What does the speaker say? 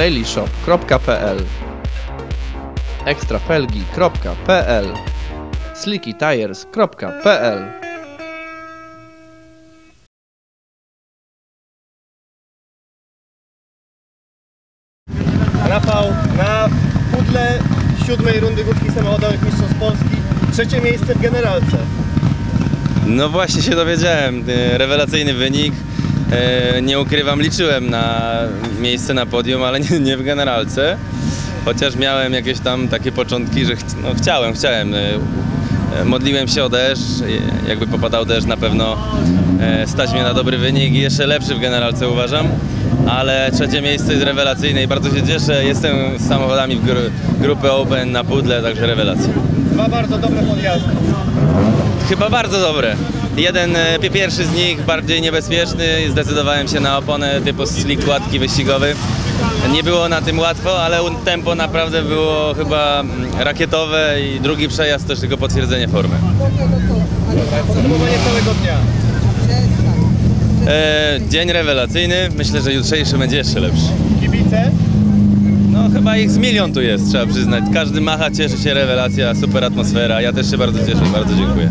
dailyshop.pl ekstrapelgi.pl slickytires.pl Rafał na pudle siódmej rundy główki samochodowych Mistrzostw Polski. Trzecie miejsce w generalce. No właśnie się dowiedziałem. Rewelacyjny wynik. E, Nie ukrywam, liczyłem na miejsce na podium, ale nie, nie w generalce. Chociaż miałem jakieś tam takie początki, że ch no, chciałem, chciałem. E, e, Modliłem się o deszcz. Jakby popadał deszcz, na pewno stać mnie na dobry wynik i jeszcze lepszy w generalce uważam. Ale trzecie miejsce jest rewelacyjne i bardzo się cieszę. Jestem z samochodami w gru grupy Open na pudle, także rewelacja. Dwa bardzo dobre podjazdy. Chyba bardzo dobre. Jeden, e, pi- pierwszy z nich bardziej niebezpieczny, zdecydowałem się na oponę typu slick kładki wyścigowy. Nie było na tym łatwo, ale tempo naprawdę było chyba mm, rakietowe i drugi przejazd też tylko potwierdzenie formy. Podsumowanie całego dnia. E, dzień rewelacyjny, myślę, że jutrzejszy będzie jeszcze lepszy. Kibice. No chyba ich z milion tu jest, trzeba przyznać. Każdy macha, cieszy się, rewelacja, super atmosfera. Ja też się bardzo cieszę, bardzo dziękuję.